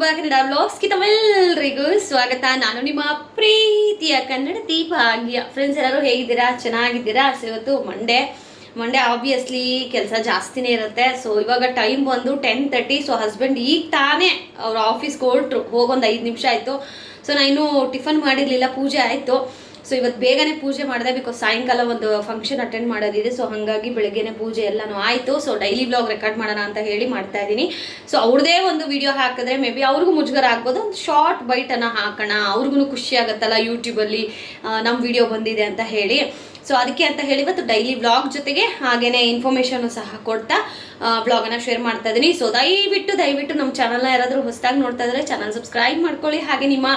Back Kannada ಬ್ಲಾಗ್ಸ್ಗೆ ತಮ್ಮೆಲ್ಲರಿಗೂ ಸ್ವಾಗತ. ನಾನು ನಿಮ್ಮ ಪ್ರೀತಿಯ ಕನ್ನಡ ದೀಪಾಗ್ಯ. ಫ್ರೆಂಡ್ಸ್ ಎಲ್ಲರೂ ಹೇಗಿದ್ದೀರಾ? ಚೆನ್ನಾಗಿದ್ದೀರಾ? ಸೊ ಇವತ್ತು ಮಂಡೇ ಮಂಡೇ ಆಬ್ವಿಯಸ್ಲಿ ಕೆಲಸ ಜಾಸ್ತಿನೇ ಇರುತ್ತೆ. ಸೊ ಇವಾಗ ಟೈಮ್ ಬಂದು ಟೆನ್ ತರ್ಟಿ ಸೊ ಹಸ್ಬೆಂಡ್ ಈಗ ತಾನೇ ಅವ್ರ ಆಫೀಸ್ಗೆ ಹೊರಟ್ರು. ಹೋಗೊಂದು ಐದು ನಿಮಿಷ ಆಯಿತು. ಸೊ ನಾನು ಇನ್ನೂ ಟಿಫನ್ ಮಾಡಿರಲಿಲ್ಲ, ಪೂಜೆ ಆಯಿತು. ಸೊ ಇವತ್ತು ಬೇಗನೆ ಪೂಜೆ ಮಾಡಿದೆ ಬಿಕಾಸ್ ಸಾಯಂಕಾಲ ಒಂದು ಫಂಕ್ಷನ್ ಅಟೆಂಡ್ ಮಾಡೋದಿದೆ. ಸೊ ಹಾಗಾಗಿ ಬೆಳಗ್ಗೆನೆ ಪೂಜೆ ಎಲ್ಲನೂ ಆಯಿತು. ಸೊ ಡೈಲಿ ಬ್ಲಾಗ್ ರೆಕಾರ್ಡ್ ಮಾಡೋಣ ಅಂತ ಹೇಳಿ ಮಾಡ್ತಾ ಇದ್ದೀನಿ. ಸೊ ಅವ್ರದೇ ಒಂದು ವಿಡಿಯೋ ಹಾಕಿದ್ರೆ ಮೇ ಬಿ ಅವ್ರಿಗೂ ಮುಜುಗರ ಆಗ್ಬೋದು. ಒಂದು ಶಾರ್ಟ್ ಬೈಟನ್ನು ಹಾಕೋಣ. ಅವ್ರಿಗೂ ಖುಷಿ ಆಗುತ್ತಲ್ಲ ಯೂಟ್ಯೂಬಲ್ಲಿ ನಮ್ಮ ವಿಡಿಯೋ ಬಂದಿದೆ ಅಂತ ಹೇಳಿ. ಸೊ ಅದಕ್ಕೆ ಅಂತ ಹೇಳಿ ಇವತ್ತು ಡೈಲಿ ವ್ಲಾಗ್ ಜೊತೆಗೆ ಹಾಗೇನೆ ಇನ್ಫಾರ್ಮೇಷನ್ನು ಸಹ ಕೊಡ್ತಾ ವ್ಲಾಗನ್ನು ಶೇರ್ ಮಾಡ್ತಾ ಇದ್ದೀನಿ. ಸೊ ದಯವಿಟ್ಟು ದಯವಿಟ್ಟು ನಮ್ಮ ಚಾನಲ್ನ ಯಾರಾದರೂ ಹೊಸದಾಗಿ ನೋಡ್ತಾ ಇದ್ರೆ ಚಾನಲ್ ಸಬ್ಸ್ಕ್ರೈಬ್ ಮಾಡ್ಕೊಳ್ಳಿ. ಹಾಗೆ ನಿಮ್ಮ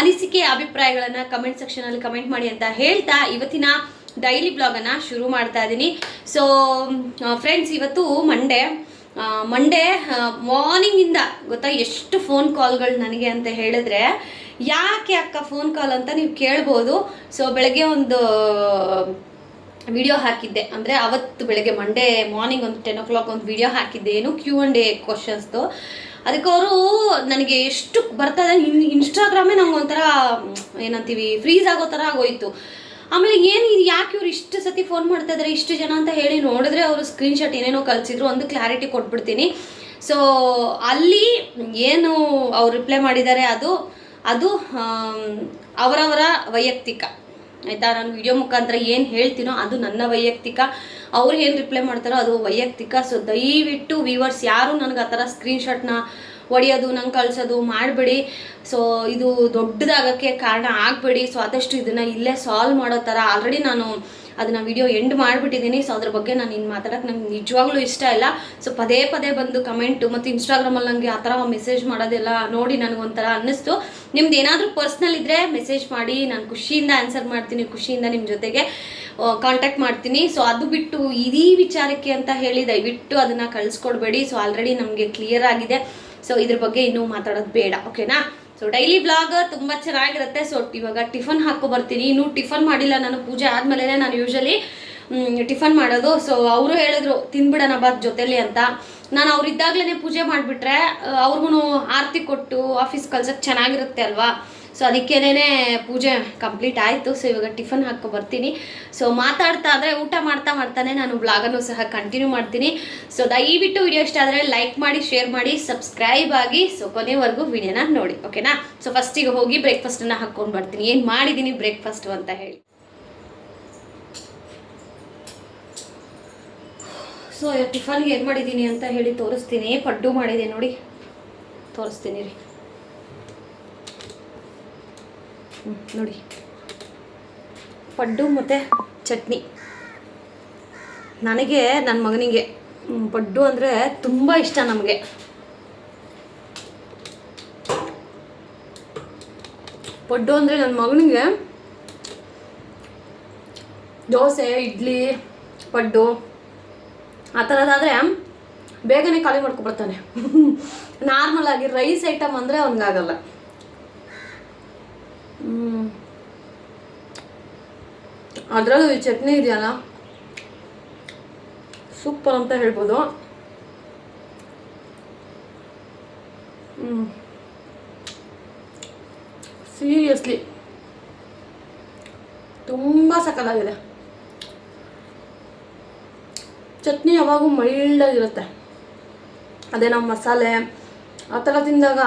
ಅನಿಸಿಕೆ ಅಭಿಪ್ರಾಯಗಳನ್ನು ಕಮೆಂಟ್ ಸೆಕ್ಷನಲ್ಲಿ ಕಮೆಂಟ್ ಮಾಡಿ ಅಂತ ಹೇಳ್ತಾ ಇವತ್ತಿನ ಡೈಲಿ ಬ್ಲಾಗನ್ನು ಶುರು ಮಾಡ್ತಾ ಇದ್ದೀನಿ ಸೊ ಫ್ರೆಂಡ್ಸ್ ಇವತ್ತು ಮಂಡೇ ಮಂಡೇ ಮಾರ್ನಿಂಗಿಂದ ಗೊತ್ತಾ ಎಷ್ಟು ಫೋನ್ ಕಾಲ್ಗಳು ನನಗೆ ಅಂತ ಹೇಳಿದ್ರೆ ಯಾಕೆ ಅಕ್ಕ ಫೋನ್ ಕಾಲ್ ಅಂತ ನೀವು ಕೇಳ್ಬೋದು. ಸೊ ಬೆಳಗ್ಗೆ ಒಂದು ವಿಡಿಯೋ ಹಾಕಿದ್ದೆ. ಅಂದರೆ ಅವತ್ತು ಬೆಳಗ್ಗೆ ಮಂಡೇ ಮಾರ್ನಿಂಗ್ ಒಂದು ಟೆನ್ ಓ ಕ್ಲಾಕ್ ಒಂದು ವಿಡಿಯೋ ಹಾಕಿದ್ದೆ. ಏನು ಕ್ಯೂ ಆ್ಯಂಡ್ ಎ ಕ್ವಶನ್ಸ್ದು ಅದಕ್ಕೆ ಅವರು ನನಗೆ ಎಷ್ಟು ಬರ್ತದೆ ಇನ್ ಇನ್ಸ್ಟಾಗ್ರಾಮೇ ನಂಗೆ ಒಂಥರ, ಏನಂತೀವಿ ಫ್ರೀಸ್ ಆಗೋ ಥರ ಆಗೋಯ್ತು. ಆಮೇಲೆ ಏನು ಇದು ಯಾಕೆ ಇವ್ರು ಇಷ್ಟು ಸತಿ ಫೋನ್ ಮಾಡ್ತಾ ಇದ್ದಾರೆ ಇಷ್ಟು ಜನ ಅಂತ ಹೇಳಿ ನೋಡಿದ್ರೆ ಅವರು ಸ್ಕ್ರೀನ್ಶಾಟ್ ಏನೇನೋ ಕಳಿಸಿದ್ರು, ಒಂದು ಕ್ಲಾರಿಟಿ ಕೊಟ್ಬಿಡ್ತೀನಿ. ಸೊ ಅಲ್ಲಿ ಏನು ಅವ್ರು ರಿಪ್ಲೈ ಮಾಡಿದ್ದಾರೆ ಅದು ಅದು ಅವರವರ ವೈಯಕ್ತಿಕ. ಆಯಿತಾ, ನಾನು ವಿಡಿಯೋ ಮುಖಾಂತರ ಏನು ಹೇಳ್ತೀನೋ ಅದು ನನ್ನ ವೈಯಕ್ತಿಕ. ಅವ್ರು ಏನು ರಿಪ್ಲೈ ಮಾಡ್ತಾರೋ ಅದು ವೈಯಕ್ತಿಕ. ಸೊ ದಯವಿಟ್ಟು ವ್ಯೂವರ್ಸ್ ಯಾರು ನನಗೆ ಆ ಥರ ಸ್ಕ್ರೀನ್ಶಾಟ್ನ ಹೊಡೆಯೋದು, ನಂಗೆ ಕಳಿಸೋದು ಮಾಡಬೇಡಿ. ಸೊ ಇದು ದೊಡ್ಡದಾಗಕ್ಕೆ ಕಾರಣ ಆಗಬೇಡಿ. ಸೊ ಆದಷ್ಟು ಇದನ್ನು ಇಲ್ಲೇ ಸಾಲ್ವ್ ಮಾಡೋ ಥರ. ಆಲ್ರೆಡಿ ನಾನು ಅದನ್ನ ವಿಡಿಯೋ ಎಂಡ್ ಮಾಡಿಬಿಟ್ಟಿದ್ದೀನಿ ಸೊ ಅದ್ರ ಬಗ್ಗೆ ನಾನು ಇನ್ನು ಮಾತಾಡೋಕೆ ನಂಗೆ ನಿಜವಾಗ್ಲೂ ಇಷ್ಟ ಇಲ್ಲ. ಸೊ ಪದೇ ಪದೇ ಬಂದು ಕಮೆಂಟು ಮತ್ತು ಇನ್ಸ್ಟಾಗ್ರಾಮಲ್ಲಿ ನನಗೆ ಆ ಥರ ಮೆಸೇಜ್ ಮಾಡೋದೆಲ್ಲ ನೋಡಿ ನನಗೊಂಥರ ಅನ್ನಿಸ್ತು. ನಿಮ್ದು ಏನಾದರೂ ಪರ್ಸ್ನಲ್ ಇದ್ದರೆ ಮೆಸೇಜ್ ಮಾಡಿ, ನಾನು ಖುಷಿಯಿಂದ ಆನ್ಸರ್ ಮಾಡ್ತೀನಿ, ಖುಷಿಯಿಂದ ನಿಮ್ಮ ಜೊತೆಗೆ ಕಾಂಟ್ಯಾಕ್ಟ್ ಮಾಡ್ತೀನಿ. ಸೊ ಅದು ಬಿಟ್ಟು ಇದೀ ವಿಚಾರಕ್ಕೆ ಅಂತ ಹೇಳಿ ದಯವಿಟ್ಟು ಅದನ್ನು ಕಳಿಸ್ಕೊಡ್ಬೇಡಿ. ಸೊ ಆಲ್ರೆಡಿ ನಮಗೆ ಕ್ಲಿಯರ್ ಆಗಿದೆ. ಸೊ ಇದ್ರ ಬಗ್ಗೆ ಇನ್ನೂ ಮಾತಾಡೋದು ಬೇಡ ಓಕೆನಾ ಸೊ ಡೈಲಿ ಬ್ಲಾಗ್ ತುಂಬ ಚೆನ್ನಾಗಿರುತ್ತೆ. ಸೊ ಇವಾಗ ಟಿಫನ್ ಹಾಕೋ ಬರ್ತೀನಿ. ಇನ್ನೂ ಟಿಫನ್ ಮಾಡಿಲ್ಲ ನಾನು ಪೂಜೆ ಆದಮೇಲೆ ನಾನು ಯೂಶಲಿ ಟಿಫನ್ ಮಾಡೋದು. ಸೊ ಅವರು ಹೇಳಿದ್ರು, ತಿನ್ಬಿಡೋಣ ಬಾತ್ ಜೊತೆಲಿ ಅಂತ. ನಾನು ಅವ್ರಿದ್ದಾಗಲೇ ಪೂಜೆ ಮಾಡಿಬಿಟ್ರೆ ಅವ್ರಿಗೂ ಆರತಿ ಕೊಟ್ಟು ಆಫೀಸ್ ಕಳ್ಸೋಕ್ಕೆ ಚೆನ್ನಾಗಿರುತ್ತೆ ಅಲ್ವಾ? ಸೊ ಅದಕ್ಕೇನೆ ಪೂಜೆ ಕಂಪ್ಲೀಟ್ ಆಯಿತು. ಸೊ ಇವಾಗ ಟಿಫನ್ ಹಾಕೊ ಬರ್ತೀನಿ. ಸೊ ಮಾತಾಡ್ತಾ ಆದರೆ ಊಟ ಮಾಡ್ತಾ ಮಾಡ್ತಾನೆ ನಾನು ಬ್ಲಾಗನ್ನು ಸಹ ಕಂಟಿನ್ಯೂ ಮಾಡ್ತೀನಿ. ಸೊ ದಯವಿಟ್ಟು ವಿಡಿಯೋ ಇಷ್ಟ ಆದರೆ ಲೈಕ್ ಮಾಡಿ ಶೇರ್ ಮಾಡಿ ಸಬ್ಸ್ಕ್ರೈಬ್ ಆಗಿ. ಸೊ ಕೊನೆವರೆಗೂ ವಿಡಿಯೋನ ನೋಡಿ. ಓಕೆನಾ ಸೊ ಫಸ್ಟಿಗೆ ಹೋಗಿ ಬ್ರೇಕ್ಫಾಸ್ಟನ್ನು ಹಾಕ್ಕೊಂಡು ಬರ್ತೀನಿ. ಏನು ಮಾಡಿದ್ದೀನಿ ಬ್ರೇಕ್ಫಾಸ್ಟು ಅಂತ ಹೇಳಿ. ಸೊ ಟಿಫನ್ಗೆ ಏನು ಮಾಡಿದ್ದೀನಿ ಅಂತ ಹೇಳಿ ತೋರಿಸ್ತೀನಿ. ಪಡ್ಡು ಮಾಡಿದೆ ನೋಡಿ. ತೋರಿಸ್ತೀನಿ ರೀ. ನೋಡಿ. ಪಡ್ಡು ಮತ್ತು ಚಟ್ನಿ. ನನಗೆ ನನ್ನ ಮಗನಿಗೆ. ಪಡ್ಡು ಅಂದರೆ ತುಂಬ ಇಷ್ಟ ನಮಗೆ. ಪಡ್ಡು ಅಂದರೆ ನನ್ನ ಮಗನಿಗೆ ದೋಸೆ, ಇಡ್ಲಿ, ಪಡ್ಡು, ಆ ಥರದಾದರೆ ಬೇಗನೆ ಖಾಲಿ ಮಾಡ್ಕೊಬರ್ತಾನೆ. ನಾರ್ಮಲ್ ಆಗಿ ರೈಸ್ ಐಟಮ್ ಅಂದರೆ ಅವನಿಗಾಗಲ್ಲ. ಅದರಲ್ಲೂ ಈ ಚಟ್ನಿ ಇದೆಯಲ್ಲ? ಸೂಪರ್ ಅಂತ ಹೇಳ್ಬೋದು. ಸೀರಿಯಸ್ಲಿ ತುಂಬ ಸಕಲಾಗಿದೆ ಚಟ್ನಿ ಯಾವಾಗೂ ಮೈಲ್ಡಾಗಿರುತ್ತೆ ಅದೇ ನಾವು ಮಸಾಲೆ, ಆ ಥರ ತಿಂದಾಗ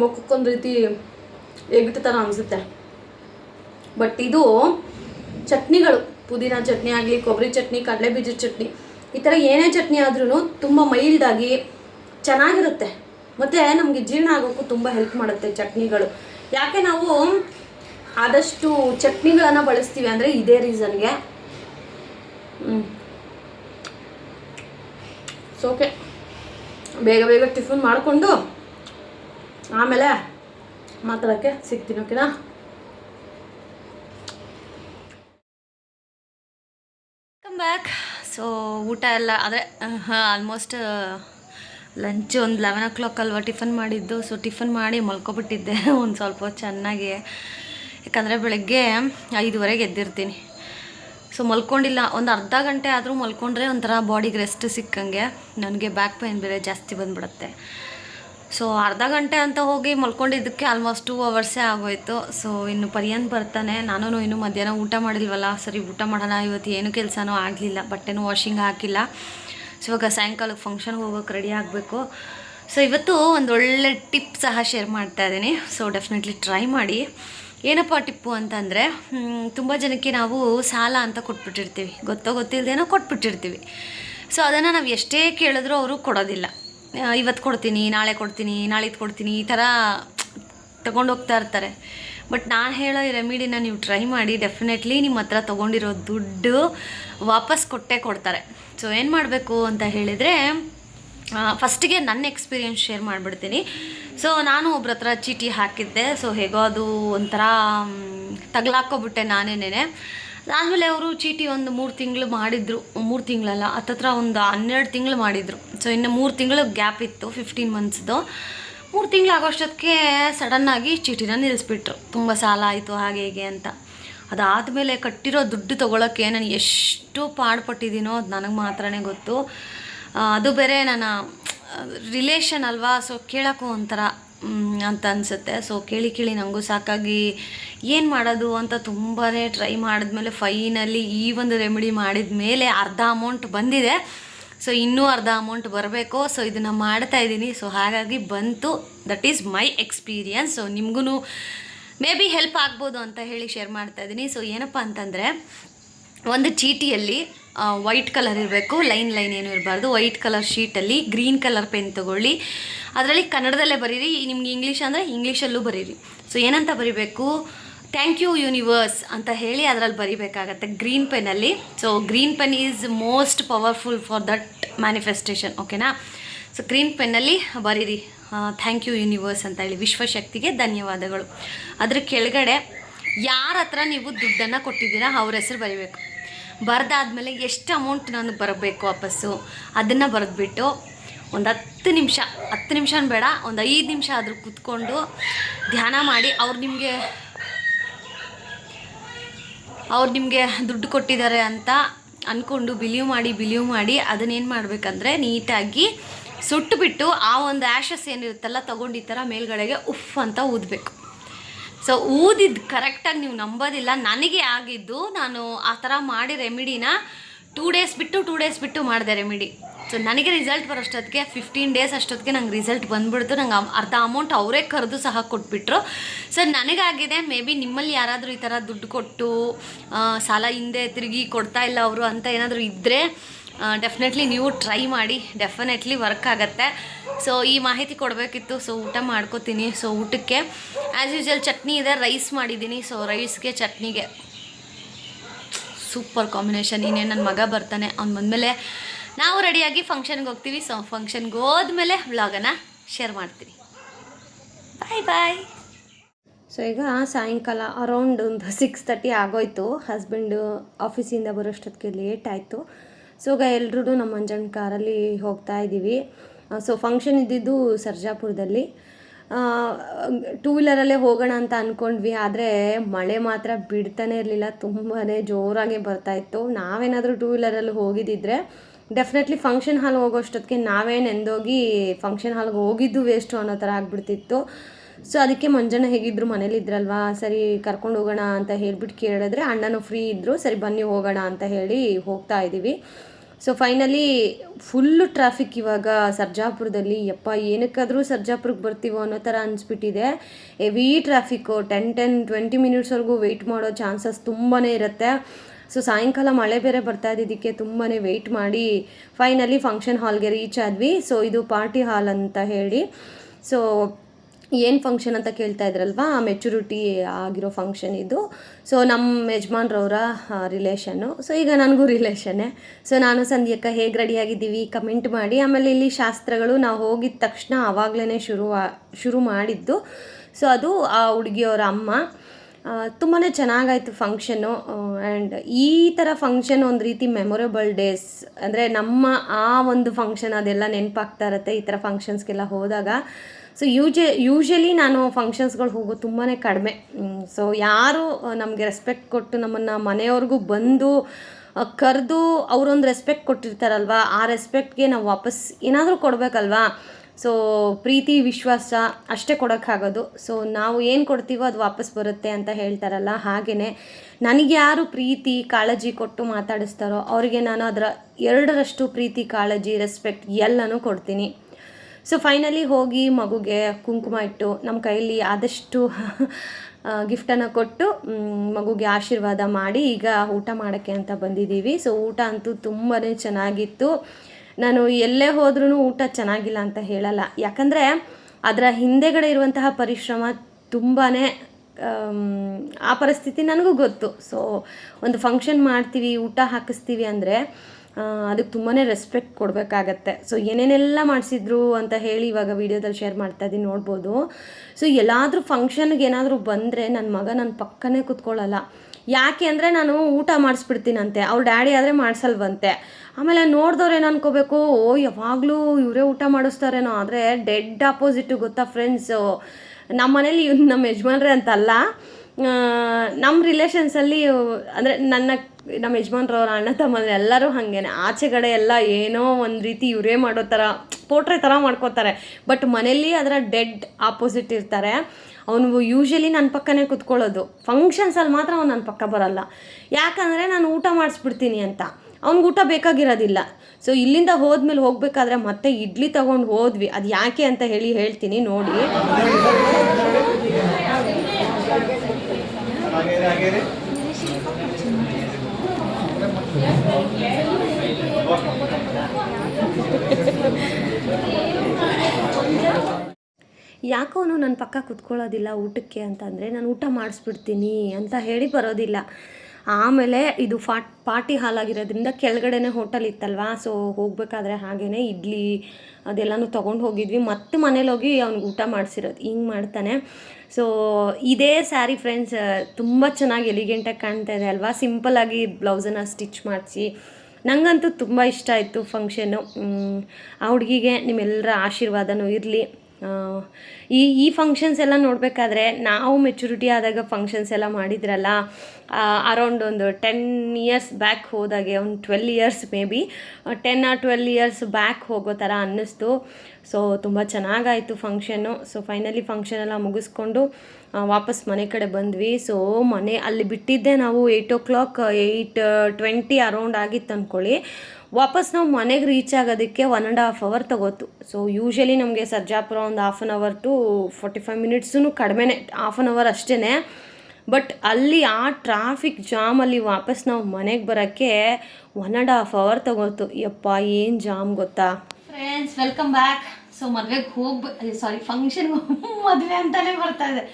ಮುಖಕ್ಕೊಂದು ರೀತಿ ಎಗ್ಟ ಥರ ಅನಿಸುತ್ತೆ. ಬಟ್ ಇದು ಚಟ್ನಿಗಳು. ಪುದೀನ ಚಟ್ನಿ ಆಗಲಿ, ಕೊಬ್ಬರಿ ಚಟ್ನಿ ಕಡಲೆ ಬೀಜದ ಚಟ್ನಿ, ಈ ಥರ ಏನೇ ಚಟ್ನಿ ಆದ್ರೂ ತುಂಬ ಮೈಲ್ಡಾಗಿ ಚೆನ್ನಾಗಿರುತ್ತೆ. ಮತ್ತು ನಮಗೆ ಜೀರ್ಣ ಆಗೋಕ್ಕೂ ತುಂಬ ಹೆಲ್ಪ್ ಮಾಡುತ್ತೆ ಚಟ್ನಿಗಳು. ಯಾಕೆ ನಾವು ಆದಷ್ಟು ಚಟ್ನಿಗಳನ್ನು ಬಳಸ್ತೀವಿ ಅಂದರೆ ಇದೇ ರೀಸನ್ಗೆ ಹ್ಞೂ ಸೊ ಓಕೆ ಬೇಗ ಬೇಗ ಟಿಫನ್ ಮಾಡಿಕೊಂಡು ಆಮೇಲೆ ಮಾತಾಡೋಕ್ಕೆ ಸಿಗ್ತೀನಿ ಓಕೆನಾ ವೆಲ್ಕಮ್ ಬ್ಯಾಕ್ ಸೊ ಊಟ ಎಲ್ಲ ಅಂದರೆ ಆಲ್ಮೋಸ್ಟ್ ಲಂಚ್ ಒಂದು ಲೆವೆನ್ ಓ ಕ್ಲಾಕ್ ಅಲ್ವಾ ಟಿಫನ್ ಮಾಡಿದ್ದು. ಸೊ ಟಿಫನ್ ಮಾಡಿ ಮಲ್ಕೊಬಿಟ್ಟಿದ್ದೆ ಒಂದು ಸ್ವಲ್ಪ ಚೆನ್ನಾಗಿ. ಯಾಕಂದರೆ ಬೆಳಗ್ಗೆ ಐದುವರೆಗೆ ಎದ್ದಿರ್ತೀನಿ. ಸೊ ಮಲ್ಕೊಂಡಿಲ್ಲ. ಒಂದು ಅರ್ಧ ಗಂಟೆ ಆದರೂ ಮಲ್ಕೊಂಡ್ರೆ ಒಂಥರ ಬಾಡಿಗೆ ರೆಸ್ಟ್ ಸಿಕ್ಕಂಗೆ. ನನಗೆ ಬ್ಯಾಕ್ ಪೈನ್ ಬೇರೆ ಜಾಸ್ತಿ ಬಂದ್ಬಿಡುತ್ತೆ. ಸೊ ಅರ್ಧ ಗಂಟೆ ಅಂತ ಹೋಗಿ ಮಲ್ಕೊಂಡಿದ್ದಕ್ಕೆ ಆಲ್ಮೋಸ್ಟ್ ಟೂ ಅವರ್ಸೇ ಆಗೋಯಿತು. ಸೊ ಇನ್ನು ಪರ್ಯನ್ ಬರ್ತಾನೆ. ನಾನು ಇನ್ನೂ ಮಧ್ಯಾಹ್ನ ಊಟ ಮಾಡಿಲ್ವಲ್ಲ? ಸರಿ, ಊಟ ಮಾಡೋಣ. ಇವತ್ತು ಏನು ಕೆಲಸನೂ ಆಗಲಿಲ್ಲ. ಬಟ್ಟೆನೂ ವಾಷಿಂಗ್ ಹಾಕಿಲ್ಲ. ಸೊ ಇವಾಗ ಸಾಯಂಕಾಲಕ್ಕೆ ಫಂಕ್ಷನ್ಗೆ ಹೋಗೋಕೆ ರೆಡಿ ಆಗಬೇಕು. ಸೊ ಇವತ್ತು ಒಂದು ಒಳ್ಳೆ ಟಿಪ್ ಸಹ ಶೇರ್ ಮಾಡ್ತಾ ಇದ್ದೀನಿ. ಸೊ ಡೆಫಿನೆಟ್ಲಿ ಟ್ರೈ ಮಾಡಿ. ಏನಪ್ಪ ಟಿಪ್ಪು ಅಂತಂದರೆ ತುಂಬ ಜನಕ್ಕೆ ನಾವು ಸಾಲ ಅಂತ ಕೊಟ್ಬಿಟ್ಟಿರ್ತೀವಿ. ಗೊತ್ತೋ ಗೊತ್ತಿಲ್ಲದೇನೋ ಕೊಟ್ಬಿಟ್ಟಿರ್ತೀವಿ. ಸೊ ಅದನ್ನು ನಾವು ಎಷ್ಟೇ ಕೇಳಿದ್ರೂ ಅವರು ಕೊಡೋದಿಲ್ಲ. ಇವತ್ತು ಕೊಡ್ತೀನಿ, ನಾಳೆ ಕೊಡ್ತೀನಿ ನಾಳಿದ್ದು ಕೊಡ್ತೀನಿ, ಈ ಥರ ತಗೊಂಡೋಗ್ತಾ ಇರ್ತಾರೆ. ಬಟ್ ನಾನು ಹೇಳೋ ಈ ರೆಮಿಡಿನ ನೀವು ಟ್ರೈ ಮಾಡಿ ಡೆಫಿನೆಟ್ಲಿ ನಿಮ್ಮ ಹತ್ರ ತೊಗೊಂಡಿರೋ ದುಡ್ಡು ವಾಪಸ್ ಕೊಟ್ಟೇ ಕೊಡ್ತಾರೆ. ಸೊ ಏನು ಮಾಡಬೇಕು ಅಂತ ಹೇಳಿದರೆ ಫಸ್ಟಿಗೆ ನನ್ನ ಎಕ್ಸ್ಪೀರಿಯನ್ಸ್ ಶೇರ್ ಮಾಡಿಬಿಡ್ತೀನಿ. ಸೊ ನಾನು ಒಬ್ರ ಹತ್ರ ಚೀಟಿ ಹಾಕಿದ್ದೆ. ಸೊ ಹೇಗೋ ಅದು ಒಂಥರ ತಗಲಾಕೋಬಿಟ್ಟೆ ನಾನೇನೇ ನಾನೇನೆ ಆದಮೇಲೆ ಅವರು ಚೀಟಿ ಒಂದು ಮೂರು ತಿಂಗಳು ಮಾಡಿದ್ರು, ಮೂರು ತಿಂಗಳಲ್ಲ ಹತ್ತತ್ರ ಒಂದು ಹನ್ನೆರಡು ತಿಂಗಳು ಮಾಡಿದರು. ಸೊ ಇನ್ನು ಮೂರು ತಿಂಗಳು ಗ್ಯಾಪ್ ಇತ್ತು ಫಿಫ್ಟೀನ್ ಮಂತ್ಸ್ದು ಮೂರು ತಿಂಗಳು ಆಗೋಷ್ಟೊತ್ತಿಗೆ ಸಡನ್ನಾಗಿ ಚೀಟಿನ ನಿಲ್ಲಿಸ್ಬಿಟ್ರು. ತುಂಬ ಸಾಲ ಆಯಿತು, ಹಾಗೆ ಹೀಗೆ ಅಂತ. ಅದಾದಮೇಲೆ ಕಟ್ಟಿರೋ ದುಡ್ಡು ತೊಗೊಳಕ್ಕೆ ನಾನು ಎಷ್ಟು ಪಾಡ್ಪಟ್ಟಿದ್ದೀನೋ ಅದು ನನಗೆ ಮಾತ್ರನೇ ಗೊತ್ತು. ಅದು ಬೇರೆ ನನ್ನ ರಿಲೇಷನ್ ಅಲ್ವಾ ಸೊ ಕೇಳೋಕ್ಕೂ ಒಂಥರ ಅಂತ ಅನಿಸುತ್ತೆ. ಸೊ ಕೇಳಿ ಕೇಳಿ ನನಗೂ ಸಾಕಾಗಿ ಏನು ಮಾಡೋದು ಅಂತ ತುಂಬಾ ಟ್ರೈ ಮಾಡಿದ್ಮೇಲೆ ಫೈನಲಿ ಈ ಒಂದು ರೆಮಿಡಿ ಮಾಡಿದ ಮೇಲೆ ಅರ್ಧ ಅಮೌಂಟ್ ಬಂದಿದೆ. ಸೊ ಇನ್ನೂ ಅರ್ಧ ಅಮೌಂಟ್ ಬರಬೇಕು. ಸೊ ಇದನ್ನು ಮಾಡ್ತಾ ಇದ್ದೀನಿ. ಸೊ ಹಾಗಾಗಿ ಬಂತು. That is my experience so ನಿಮಗೂ ಮೇ ಬಿ ಹೆಲ್ಪ್ ಆಗ್ಬೋದು ಅಂತ ಹೇಳಿ ಶೇರ್ ಮಾಡ್ತಾ ಇದ್ದೀನಿ. ಸೊ ಏನಪ್ಪ ಅಂತಂದರೆ, ಒಂದು ಚೀಟಿಯಲ್ಲಿ ವೈಟ್ ಕಲರ್ ಇರಬೇಕು, ಲೈನ್ ಲೈನ್ ಏನು ಇರಬಾರ್ದು. ವೈಟ್ ಕಲರ್ ಶೀಟಲ್ಲಿ ಗ್ರೀನ್ ಕಲರ್ ಪೆನ್ ತೊಗೊಳ್ಳಿ. ಅದರಲ್ಲಿ ಕನ್ನಡದಲ್ಲೇ ಬರೀರಿ, ನಿಮ್ಗೆ ಇಂಗ್ಲೀಷ್ ಅಂದರೆ ಇಂಗ್ಲೀಷಲ್ಲೂ ಬರೀರಿ. ಸೊ ಏನಂತ ಬರಿಬೇಕು? ಥ್ಯಾಂಕ್ ಯು ಯೂನಿವರ್ಸ್ ಅಂತ ಹೇಳಿ ಅದರಲ್ಲಿ ಬರಿಬೇಕಾಗತ್ತೆ green ಪೆನ್ನಲ್ಲಿ so green pen is most powerful for that manifestation ಓಕೆನಾ ಸೊ ಗ್ರೀನ್ ಪೆನ್ನಲ್ಲಿ ಬರೀರಿ. ಥ್ಯಾಂಕ್ ಯು ಯೂನಿವರ್ಸ್ ಅಂತ ಹೇಳಿ ವಿಶ್ವಶಕ್ತಿಗೆ ಧನ್ಯವಾದಗಳು. ಅದ್ರ ಕೆಳಗಡೆ ಯಾರ ಹತ್ರ ನೀವು ದುಡ್ಡನ್ನು ಕೊಟ್ಟಿದ್ದೀರಾ, ಅವ್ರ ಹೆಸರು ಬರಿಬೇಕು. ಬರೆದಾದ್ಮೇಲೆ ಎಷ್ಟು ಅಮೌಂಟ್ ನಾನು ಬರಬೇಕು ವಾಪಸ್ಸು? ಅದನ್ನು ಬರೆದ್ಬಿಟ್ಟು ಒಂದು ಹತ್ತು ನಿಮಿಷ ಹತ್ತು ನಿಮಿಷ ಬೇಡ, ಒಂದು ಐದು ನಿಮಿಷ ಆದರೂ ಕೂತ್ಕೊಂಡು ಧ್ಯಾನ ಮಾಡಿ, ಅವ್ರು ನಿಮಗೆ ಅವ್ರು ನಿಮಗೆ ದುಡ್ಡು ಕೊಟ್ಟಿದ್ದಾರೆ ಅಂತ ಅಂದ್ಕೊಂಡು ಬಿಲೀವ್ ಮಾಡಿ ಬಿಲೀವ್ ಮಾಡಿ ಅದನ್ನೇನು ಮಾಡಬೇಕಂದ್ರೆ ನೀಟಾಗಿ ಸುಟ್ಟುಬಿಟ್ಟು ಆ ಒಂದು ಆ್ಯಶಸ್ ಏನಿರುತ್ತಲ್ಲ, ತೊಗೊಂಡು ಈ ಥರ ಮೇಲ್ಗಡೆಗೆ ಉಫ್ ಅಂತ ಊದಬೇಕು. ಸೊ ಊದಿದ್ದು ಕರೆಕ್ಟಾಗಿ ನೀವು ನಂಬೋದಿಲ್ಲ. ನನಗೆ ಆಗಿದ್ದು ನಾನು ಆ ಥರ ಮಾಡಿ ರೆಮಿಡಿನ ಟೂ ಡೇಸ್ ಬಿಟ್ಟು ಟೂ ಡೇಸ್ ಬಿಟ್ಟು ಮಾಡಿದೆ ರೆಮಿಡಿ. ಸೊ ನನಗೆ ರಿಸಲ್ಟ್ ಬರೋಷ್ಟೊತ್ತಿಗೆ ಫಿಫ್ಟೀನ್ ಡೇಸ್ ಅಷ್ಟೊತ್ತಿಗೆ ನಂಗೆ ರಿಸಲ್ಟ್ ಬಂದ್ಬಿಡ್ತು. ನಂಗೆ ಅರ್ಧ ಅಮೌಂಟ್ ಅವರೇ ಕರೆದು ಸಹ ಕೊಟ್ಬಿಟ್ರು. ಸೊ ನನಗಾಗಿದೆ. ಮೇ ಬಿ ನಿಮ್ಮಲ್ಲಿ ಯಾರಾದರೂ ಈ ಥರ ದುಡ್ಡು ಕೊಟ್ಟು ಸಾಲ ಹಿಂದೆ ತಿರುಗಿ ಕೊಡ್ತಾ ಇಲ್ಲ ಅವರು ಅಂತ ಏನಾದರೂ ಇದ್ದರೆ ಡೆಫಿನೆಟ್ಲಿ ನೀವು ಟ್ರೈ ಮಾಡಿ ಡೆಫಿನೆಟ್ಲಿ ವರ್ಕ್ ಆಗುತ್ತೆ. ಸೊ ಈ ಮಾಹಿತಿ ಕೊಡಬೇಕಿತ್ತು ಸೊ ಊಟ ಮಾಡ್ಕೋತೀನಿ ಸೊ ಊಟಕ್ಕೆ. ಆ್ಯಸ್ ಯೂಶಲ್ ಚಟ್ನಿ ಇದೆ ರೈಸ್ ಮಾಡಿದ್ದೀನಿ ಸೊ ರೈಸ್ಗೆ ಚಟ್ನಿಗೆ. ಸೂಪರ್ ಕಾಂಬಿನೇಷನ್ ಇನ್ನೇನು ನನ್ನ ಮಗ ಬರ್ತಾನೆ, ಅವ್ನು ಬಂದಮೇಲೆ ನಾವು ರೆಡಿಯಾಗಿ ಫಂಕ್ಷನ್ಗೆ ಹೋಗ್ತೀವಿ. ಸೊ ಫಂಕ್ಷನ್ಗೆ ಹೋದ್ಮೇಲೆ ವ್ಲಾಗನ್ನು ಶೇರ್ ಮಾಡ್ತೀನಿ. ಬಾಯ್ ಬಾಯ್ ಸೊ ಈಗ ಸಾಯಂಕಾಲ ಅರೌಂಡ್ ಒಂದು ಸಿಕ್ಸ್ ತರ್ಟಿ ಆಗೋಯ್ತು ಹಸ್ಬೆಂಡು ಆಫೀಸಿಂದ ಬರೋಷ್ಟೊತ್ತಿಗೆ ಲೇಟ್ ಆಯಿತು. ಸೊ ಈಗ ಎಲ್ಲರೂ ನಮ್ಮ ಮಂಜಣ್ಣ ಕಾರಲ್ಲಿ ಹೋಗ್ತಾ ಇದ್ದೀವಿ. ಸೊ ಫಂಕ್ಷನ್ ಇದ್ದಿದ್ದು ಸರ್ಜಾಪುರದಲ್ಲಿ. ಟೂ ವೀಲರಲ್ಲೇ ಹೋಗೋಣ ಅಂತ ಅಂದ್ಕೊಂಡ್ವಿ ಆದರೆ ಮಳೆ ಮಾತ್ರ ಬಿಡ್ತಾನೆ ಇರಲಿಲ್ಲ. ತುಂಬಾ ಜೋರಾಗಿ ಬರ್ತಾಯಿತ್ತು ನಾವೇನಾದರೂ ಟೂ ವೀಲರಲ್ಲಿ ಹೋಗಿದ್ದಿದ್ರೆ ಡೆಫಿನೆಟ್ಲಿ ಫಂಕ್ಷನ್ ಹಾಲ್ ಹೋಗೋಷ್ಟೊತ್ತಿಗೆ ನಾವೇ ನೆಂದೋಗಿ ಫಂಕ್ಷನ್ ಹಾಲ್ಗೆ ಹೋಗಿದ್ದು ವೇಸ್ಟು ಅನ್ನೋ ಥರ ಆಗಿಬಿಡ್ತಿತ್ತು. ಸೊ ಅದಕ್ಕೆ ಮಂಜಣ್ಣ ಹೇಗಿದ್ರು ಮನೇಲಿ ಇದ್ರಲ್ವಾ? ಸರಿ ಕರ್ಕೊಂಡು ಹೋಗೋಣ ಅಂತ ಹೇಳ್ಬಿಟ್ಟು ಕೇಳಿದ್ರೆ ಅಣ್ಣನೂ ಫ್ರೀ ಇದ್ದರು ಸರಿ ಬನ್ನಿ ಹೋಗೋಣ ಅಂತ ಹೇಳಿ ಹೋಗ್ತಾ ಇದ್ದೀವಿ. ಸೊ ಫೈನಲಿ ಫುಲ್ಲು ಟ್ರಾಫಿಕ್ ಇವಾಗ ಸರ್ಜಾಪುರದಲ್ಲಿ. ಯಪ್ಪ, ಏನಕ್ಕಾದರೂ ಸರ್ಜಾಪುರಕ್ಕೆ ಬರ್ತೀವೋ ಅನ್ನೋ ಥರ ಅನಿಸ್ಬಿಟ್ಟಿದೆ. Heavy traffic ten ten twenty ಮಿನಿಟ್ಸ್ವರೆಗೂ wait ಮಾಡೋ ಚಾನ್ಸಸ್ ತುಂಬಾ ಇರುತ್ತೆ. ಸೊ ಸಾಯಂಕಾಲ ಮಳೆ ಬೇರೆ ಬರ್ತಾ ಇದ್ದಿದ್ದಕ್ಕೆ ತುಂಬಾ ವೆಯ್ಟ್ ಮಾಡಿ ಫೈನಲಿ ಫಂಕ್ಷನ್ ಹಾಲ್ಗೆ ರೀಚ್ ಆದ್ವಿ. ಸೊ ಇದು ಪಾರ್ಟಿ ಹಾಲ್ ಅಂತ ಹೇಳಿ. ಸೊ ಏನು ಫಂಕ್ಷನ್ ಅಂತ ಕೇಳ್ತಾ ಇದ್ರಲ್ವಾ? ಮೆಚುರಿಟಿ ಆಗಿರೋ ಫಂಕ್ಷನ್ ಇದು. ಸೊ ನಮ್ಮ ಯಜಮಾನ್ರವರ ರಿಲೇಷನ್ನು ಸೊ ಈಗ ನನಗೂ ರಿಲೇಷನ್ನೇ ಸೊ ನಾನು ಸಂಧ್ಯಕ್ಕ ಹೇಗೆ ರೆಡಿಯಾಗಿದ್ದೀವಿ ಕಮೆಂಟ್ ಮಾಡಿ. ಆಮೇಲೆ ಇಲ್ಲಿ ಶಾಸ್ತ್ರಗಳು ನಾವು ಹೋಗಿದ ತಕ್ಷಣ ಆವಾಗಲೇ ಶುರು ಶುರು ಮಾಡಿದ್ದು. ಸೊ ಅದು ಆ ಹುಡುಗಿಯವರ ಅಮ್ಮ. ತುಂಬಾ ಚೆನ್ನಾಗಾಯಿತು ಫಂಕ್ಷನ್ನು ಆ್ಯಂಡ್ ಈ ಥರ ಫಂಕ್ಷನ್ ಒಂದು ರೀತಿ ಮೆಮೊರೇಬಲ್ ಡೇಸ್ ಅಂದರೆ ನಮ್ಮ ಆ ಒಂದು ಫಂಕ್ಷನ್ ಅದೆಲ್ಲ ನೆನಪಾಗ್ತಾ ಇರುತ್ತೆ ಈ ಥರ ಫಂಕ್ಷನ್ಸ್ಗೆಲ್ಲ ಹೋದಾಗ. ಸೊ ಯೂಜ ಯೂಶಲಿ ನಾನು ಫಂಕ್ಷನ್ಸ್ಗಳು ಹೋಗೋದು ತುಂಬಾ ಕಡಿಮೆ. ಸೊ ಯಾರು ನಮಗೆ ರೆಸ್ಪೆಕ್ಟ್ ಕೊಟ್ಟು ನಮ್ಮನ್ನು ಮನೆಯವ್ರಿಗೂ ಬಂದು ಕರೆದು ಅವರೊಂದು ರೆಸ್ಪೆಕ್ಟ್ ಕೊಟ್ಟಿರ್ತಾರಲ್ವ, ಆ ರೆಸ್ಪೆಕ್ಟ್ಗೆ ನಾವು ವಾಪಸ್ ಏನಾದರೂ ಕೊಡಬೇಕಲ್ವಾ? ಸೊ ಪ್ರೀತಿ, ವಿಶ್ವಾಸ ಅಷ್ಟೇ ಕೊಡೋಕ್ಕಾಗೋದು. ಸೊ ನಾವು ಏನು ಕೊಡ್ತೀವೋ ಅದು ವಾಪಸ್ ಬರುತ್ತೆ ಅಂತ ಹೇಳ್ತಾರಲ್ಲ ಹಾಗೆಯೇ ನನಗೆ ಯಾರು ಪ್ರೀತಿ, ಕಾಳಜಿ ಕೊಟ್ಟು ಮಾತಾಡಿಸ್ತಾರೋ ಅವರಿಗೆ ನಾನು ಅದರ ಎರಡರಷ್ಟು ಪ್ರೀತಿ, ಕಾಳಜಿ ರೆಸ್ಪೆಕ್ಟ್ ಎಲ್ಲನೂ ಕೊಡ್ತೀನಿ. ಸೊ ಫೈನಲಿ ಹೋಗಿ ಮಗುಗೆ ಕುಂಕುಮ ಇಟ್ಟು ನಮ್ಮ ಕೈಯಲ್ಲಿ ಆದಷ್ಟು ಗಿಫ್ಟನ್ನು ಕೊಟ್ಟು ಮಗುಗೆ ಆಶೀರ್ವಾದ ಮಾಡಿ ಈಗ ಊಟ ಮಾಡೋಕ್ಕೆ ಅಂತ ಬಂದಿದ್ದೀವಿ. ಸೊ ಊಟ ಅಂತೂ ತುಂಬಾ ಚೆನ್ನಾಗಿತ್ತು. ನಾನು ಎಲ್ಲೇ ಹೋದ್ರೂ ಊಟ ಚೆನ್ನಾಗಿಲ್ಲ ಅಂತ ಹೇಳಲ್ಲ. ಯಾಕಂದರೆ ಅದರ ಹಿಂದೆಗಡೆ ಇರುವಂತಹ ಪರಿಶ್ರಮ ತುಂಬಾ ಆ ಪರಿಸ್ಥಿತಿ ನನಗೂ ಗೊತ್ತು. ಸೊ ಒಂದು ಫಂಕ್ಷನ್ ಮಾಡ್ತೀವಿ, ಊಟ ಹಾಕಿಸ್ತೀವಿ ಅಂದರೆ ಅದಕ್ಕೆ ತುಂಬಾ ರೆಸ್ಪೆಕ್ಟ್ ಕೊಡಬೇಕಾಗತ್ತೆ. ಸೊ ಏನೇನೆಲ್ಲ ಮಾಡಿಸಿದ್ರು ಅಂತ ಹೇಳಿ ಇವಾಗ ವೀಡಿಯೋದಲ್ಲಿ ಶೇರ್ ಮಾಡ್ತಾ ಇದ್ದೀನಿ, ನೋಡ್ಬೋದು. ಸೊ ಎಲ್ಲಾದರೂ ಫಂಕ್ಷನ್ಗೆ ಏನಾದರೂ ಬಂದರೆ ನನ್ನ ಮಗ ನನ್ನ ಪಕ್ಕನೇ ಕೂತ್ಕೊಳ್ಳಲ್ಲ. ಯಾಕೆ ಅಂದರೆ ನಾನು ಊಟ ಮಾಡಿಸ್ಬಿಡ್ತೀನಂತೆ. ಅವ್ರ ಡ್ಯಾಡಿ ಆದರೆ ಮಾಡಿಸಲ್ವಂತೆ. ಆಮೇಲೆ ನೋಡಿದವ್ರು ಏನು ಅನ್ಕೋಬೇಕು? ಓ, ಯಾವಾಗಲೂ ಇವರೇ ಊಟ ಮಾಡಿಸ್ತಾರೇನೋ. ಆದರೆ ಡೆಡ್ ಆಪೋಸಿಟು ಗೊತ್ತಾ ಫ್ರೆಂಡ್ಸು ನಮ್ಮ ಮನೇಲಿ ಇವ್ ನಮ್ಮ ಯಜಮಾನ್ರೆ ಅಂತಲ್ಲ. ನಮ್ಮ ರಿಲೇಷನ್ಸಲ್ಲಿ ಅಂದರೆ ನನ್ನ ನಮ್ಮ ಯಜಮಾನ್ರವ್ರ, ಅಣ್ಣ ತಮ್ಮಂದ್ರೆ ಎಲ್ಲರೂ ಹಾಗೇನೆ. ಆಚೆಗಡೆ ಎಲ್ಲ ಏನೋ ಒಂದು ರೀತಿ ಇವರೇ ಮಾಡೋ ಥರ ಪೋಟ್ರೆ ಥರ ಮಾಡ್ಕೋತಾರೆ. ಬಟ್ ಮನೇಲಿ ಅದರ ಡೆಡ್ ಆಪೋಸಿಟ್ ಇರ್ತಾರೆ. ಅವನು ಯೂಶ್ವಲಿ ನನ್ನ ಪಕ್ಕನೇ ಕುತ್ಕೊಳ್ಳೋದು. ಫಂಕ್ಷನ್ಸಲ್ಲಿ ಮಾತ್ರ ಅವ್ನು ನನ್ನ ಪಕ್ಕ ಬರಲ್ಲ. ಯಾಕಂದರೆ ನಾನು ಊಟ ಮಾಡಿಸ್ಬಿಡ್ತೀನಿ ಅಂತ. ಅವ್ನಿಗೆ ಊಟ ಬೇಕಾಗಿರೋದಿಲ್ಲ. ಸೊ ಇಲ್ಲಿಂದ ಹೋದ್ಮೇಲೆ ಹೋಗಬೇಕಾದ್ರೆ ಮತ್ತೆ ಇಡ್ಲಿ ತಗೊಂಡು ಹೋದ್ವಿ. ಅದು ಯಾಕೆ ಅಂತ ಹೇಳಿ ಹೇಳ್ತೀನಿ, ನೋಡಿ. ಯಾಕೋ ಅವನು ನನ್ನ ಪಕ್ಕ ಕುತ್ಕೊಳ್ಳೋದಿಲ್ಲ ಊಟಕ್ಕೆ ಅಂತಂದರೆ ನಾನು ಊಟ ಮಾಡಿಸ್ಬಿಡ್ತೀನಿ ಅಂತ ಹೇಳಿ ಬರೋದಿಲ್ಲ. ಆಮೇಲೆ ಇದು ಫಾಟ್ ಪಾರ್ಟಿ ಹಾಲ್ ಆಗಿರೋದ್ರಿಂದ ಕೆಳಗಡೆನೇ ಹೋಟೆಲ್ ಇತ್ತಲ್ವಾ? ಸೊ ಹೋಗಬೇಕಾದ್ರೆ ಹಾಗೇ ಇಡ್ಲಿ ಅದೆಲ್ಲನೂ ತೊಗೊಂಡು ಹೋಗಿದ್ವಿ. ಮತ್ತೆ ಮನೇಲಿ ಹೋಗಿ ಅವ್ನಿಗೆ ಊಟ ಮಾಡಿಸಿರೋದು. ಹಿಂಗೆ ಮಾಡ್ತಾನೆ. ಸೊ ಇದೇ ಸ್ಯಾರಿ ಫ್ರೆಂಡ್ಸ್, ತುಂಬ ಚೆನ್ನಾಗಿ ಎಲಿಗೆಂಟಾಗಿ ಕಾಣ್ತಾ ಇದೆ ಅಲ್ವಾ? ಸಿಂಪಲ್ಲಾಗಿ ಬ್ಲೌಸನ್ನು ಸ್ಟಿಚ್ ಮಾಡಿಸಿ. ನನಗಂತೂ ತುಂಬ ಇಷ್ಟ ಆಯಿತು ಫಂಕ್ಷನ್ನು. ಆ ಹುಡುಗಿಗೆ ನಿಮ್ಮೆಲ್ಲರ ಆಶೀರ್ವಾದನೂ ಇರಲಿ. ಈ ಈ ಫಂಕ್ಷನ್ಸ್ ಎಲ್ಲ ನೋಡಬೇಕಾದ್ರೆ ನಾವು ಮೆಚುರಿಟಿ ಆದಾಗ ಫಂಕ್ಷನ್ಸ್ ಎಲ್ಲ ಮಾಡಿದ್ರಲ್ಲ ಅರೌಂಡ್ ಒಂದು ಟೆನ್ ಇಯರ್ಸ್ ಬ್ಯಾಕ್ ಹೋದಾಗೆ, ಒಂದು twelve years may be ten or twelve years back ಹೋಗೋ ಥರ ಅನ್ನಿಸ್ತು. ಸೊ ತುಂಬ ಚೆನ್ನಾಗಾಯಿತು ಫಂಕ್ಷನ್ನು ಸೊ ಫೈನಲಿ ಫಂಕ್ಷನ್ ಎಲ್ಲ ಮುಗಿಸ್ಕೊಂಡು ವಾಪಸ್ ಮನೆ ಕಡೆ ಬಂದ್ವಿ. ಸೊ ಮನೆ ಅಲ್ಲಿ ಬಿಟ್ಟಿದ್ದೆ ನಾವು eight o'clock eight twenty around ಆಗಿತ್ತು ಅಂದ್ಕೊಳ್ಳಿ ವಾಪಸ್ ನಾವು ಮನೆಗೆ ರೀಚ್ ಆಗೋದಕ್ಕೆ ಒನ್ ಆ್ಯಂಡ್ ಹಾಫ್ ಅವರ್ ತಗೋತು. ಸೊ ಯೂಶ್ವಲಿ ನಮಗೆ ಸರ್ಜಾಪುರ ಒಂದು half an hour to forty five ಮಿನಿಟ್ಸೂ ಕಡಿಮೆನೇ ಹಾಫ್ ಆನ್ ಅವರ್ ಅಷ್ಟೇ ಬಟ್ ಅಲ್ಲಿ ಆ ಟ್ರಾಫಿಕ್ ಜಾಮಲ್ಲಿ ವಾಪಸ್ ನಾವು ಮನೆಗೆ ಬರೋಕ್ಕೆ ಒನ್ ಆ್ಯಂಡ್ ಹಾಫ್ ಅವರ್ ತಗೋತು. ಯಪ್ಪ, ಏನು ಜಾಮ್ ಗೊತ್ತಾ? ಫ್ರೆಂಡ್ಸ್ ವೆಲ್ಕಮ್ ಬ್ಯಾಕ್ ಸೊ ಮದುವೆಗೆ ಹೋಗಿ ಸಾರಿ ಫಂಕ್ಷನ್ಗೆ ಮದುವೆ ಅಂತಲೇ ಬರ್ತಾ ಇದೆ.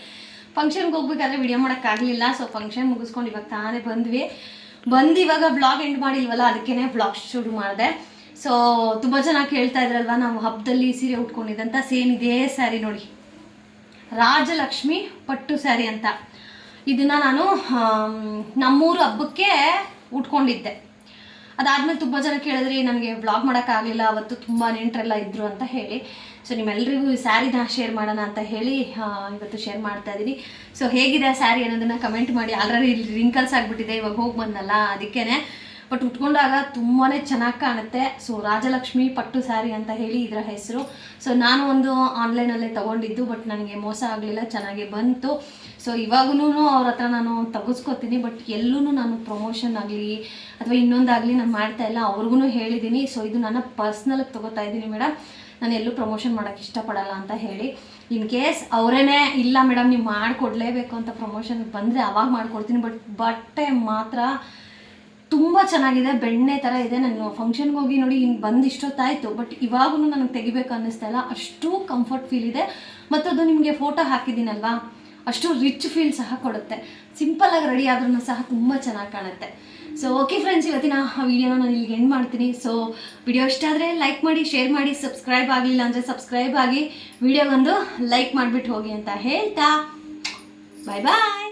ಫಂಕ್ಷನ್ಗೆ ಹೋಗ್ಬೇಕಾದ್ರೆ ವಿಡಿಯೋ ಮಾಡೋಕ್ಕಾಗಲಿಲ್ಲ ಸೊ ಫಂಕ್ಷನ್ ಮುಗಿಸ್ಕೊಂಡು ಇವಾಗ ತಾನೇ ಬಂದ್ವಿ. ಬಂದು ಇವಾಗ ಬ್ಲಾಗ್ ಎಂಡ್ ಮಾಡಿಲ್ವಲ್ಲ ಅದಕ್ಕೇ ಬ್ಲಾಗ್ ಶುರು ಮಾಡಿದೆ. ಸೊ ತುಂಬ ಜನ ಕೇಳ್ತಾ ಇದ್ರಲ್ವ, ನಾವು ಹಬ್ಬದಲ್ಲಿ ಸೀರೆ ಉಟ್ಕೊಂಡಿದ್ದಂತ, ಸೇಮ್ ಇದೇ ಸ್ಯಾರಿ ನೋಡಿ. ರಾಜಲಕ್ಷ್ಮಿ ಪಟ್ಟು ಸ್ಯಾರಿ ಅಂತ. ಇದನ್ನ ನಾನು ನಮ್ಮೂರು ಹಬ್ಬಕ್ಕೆ ಉಟ್ಕೊಂಡಿದ್ದೆ. ಅದಾದ್ಮೇಲೆ ತುಂಬ ಜನ ಕೇಳಿದ್ರಿ ನನಗೆ ಬ್ಲಾಗ್ ಮಾಡೋಕ್ಕಾಗಲಿಲ್ಲ, ಅವತ್ತು ತುಂಬ ನೆಂಟರೆಲ್ಲ ಇದ್ದರು ಅಂತ ಹೇಳಿ. ಸೊ ನಿಮ್ಮೆಲ್ಲರಿಗೂ ಈ ಸ್ಯಾರಿನ ಶೇರ್ ಮಾಡೋಣ ಅಂತ ಹೇಳಿ ಇವತ್ತು ಶೇರ್ ಮಾಡ್ತಾ ಇದ್ದೀನಿ ಸೊ ಹೇಗಿದೆ ಸ್ಯಾರಿ ಅನ್ನೋದನ್ನು ಕಮೆಂಟ್ ಮಾಡಿ. ಆಲ್ರೆಡಿ ರಿಂಕಲ್ಸ್ ಆಗಿಬಿಟ್ಟಿದೆ, ಇವಾಗ ಹೋಗಿ ಬಂದಲ್ಲ ಅದಕ್ಕೇ ಬಟ್ ಉಟ್ಕೊಂಡಾಗ ತುಂಬಾ ಚೆನ್ನಾಗಿ ಕಾಣುತ್ತೆ. ಸೊ ರಾಜಲಕ್ಷ್ಮಿ ಪಟ್ಟು ಸ್ಯಾರಿ ಅಂತ ಹೇಳಿ ಇದರ ಹೆಸರು. ಸೊ ನಾನು ಒಂದು ಆನ್ಲೈನಲ್ಲೇ ತೊಗೊಂಡಿದ್ದು, ಬಟ್ ನನಗೆ ಮೋಸ ಆಗಲಿಲ್ಲ, ಚೆನ್ನಾಗಿ ಬಂತು. ಸೊ ಇವಾಗೂ ಅವ್ರ ಹತ್ರ ನಾನು ತೆಗೆಸ್ಕೊತೀನಿ, ಬಟ್ ಎಲ್ಲೂ ನಾನು ಪ್ರಮೋಷನ್ ಆಗಲಿ ಅಥವಾ ಇನ್ನೊಂದಾಗಲಿ ನಾನು ಮಾಡ್ತಾ ಇಲ್ಲ ಅವ್ರಿಗೂ ಹೇಳಿದ್ದೀನಿ ಸೊ ಇದು ನನ್ನ ಪರ್ಸ್ನಲಾಗಿ ತೊಗೋತಾ ಇದ್ದೀನಿ ಮೇಡಮ್. ನಾನು ಎಲ್ಲೂ ಪ್ರಮೋಷನ್ ಮಾಡೋಕ್ಕೆ ಇಷ್ಟಪಡಲ್ಲ ಅಂತ ಹೇಳಿ. ಇನ್ ಕೇಸ್ ಅವರೇ ಇಲ್ಲ ಮೇಡಮ್, ನೀವು ಮಾಡಿಕೊಡ್ಲೇಬೇಕು ಅಂತ ಪ್ರಮೋಷನ್ ಬಂದರೆ ಅವಾಗ ಮಾಡಿಕೊಡ್ತೀನಿ, ಬಟ್ ಬಟ್ಟೆ ಮಾತ್ರ ತುಂಬ ಚೆನ್ನಾಗಿದೆ, ಬೆಣ್ಣೆ ಥರ ಇದೆ. ನಾನು ಫಂಕ್ಷನ್ಗೆ ಹೋಗಿ ನೋಡಿ ಇನ್ನು ಬಂದು ಇಷ್ಟೊತ್ತಾಯಿತು ಬಟ್ ಇವಾಗೂ ನನಗೆ ತೆಗಿಬೇಕು ಅನ್ನಿಸ್ತಾ ಇಲ್ಲ. ಅಷ್ಟು ಕಂಫರ್ಟ್ ಫೀಲ್ ಇದೆ. ಮತ್ತು ಅದು ನಿಮಗೆ ಫೋಟೋ ಹಾಕಿದ್ದೀನಲ್ವಾ? ಅಷ್ಟು ರಿಚ್ ಫೀಲ್ ಸಹ ಕೊಡುತ್ತೆ. ಸಿಂಪಲ್ಲಾಗಿ ರೆಡಿ ಆದ್ರೂ ಸಹ ತುಂಬ ಚೆನ್ನಾಗಿ ಕಾಣುತ್ತೆ. ಸೊ ಓಕೆ ಫ್ರೆಂಡ್ಸ್ ಇವತ್ತಿನ ವಿಡಿಯೋನ ನಾನು ಇಲ್ಲಿಗೆ ಎಂಡ್ ಮಾಡ್ತೀನಿ. ಸೊ ವಿಡಿಯೋ ಇಷ್ಟ ಆದರೆ ಲೈಕ್ ಮಾಡಿ ಶೇರ್ ಮಾಡಿ ಸಬ್ಸ್ಕ್ರೈಬ್ ಆಗಲಿಲ್ಲ ಅಂದರೆ ಸಬ್ಸ್ಕ್ರೈಬ್ ಆಗಿ ವಿಡಿಯೋಗೊಂದು ಲೈಕ್ ಮಾಡಿಬಿಟ್ಟು ಹೋಗಿ ಅಂತ ಹೇಳ್ತಾ. ಬಾಯ್ ಬಾಯ್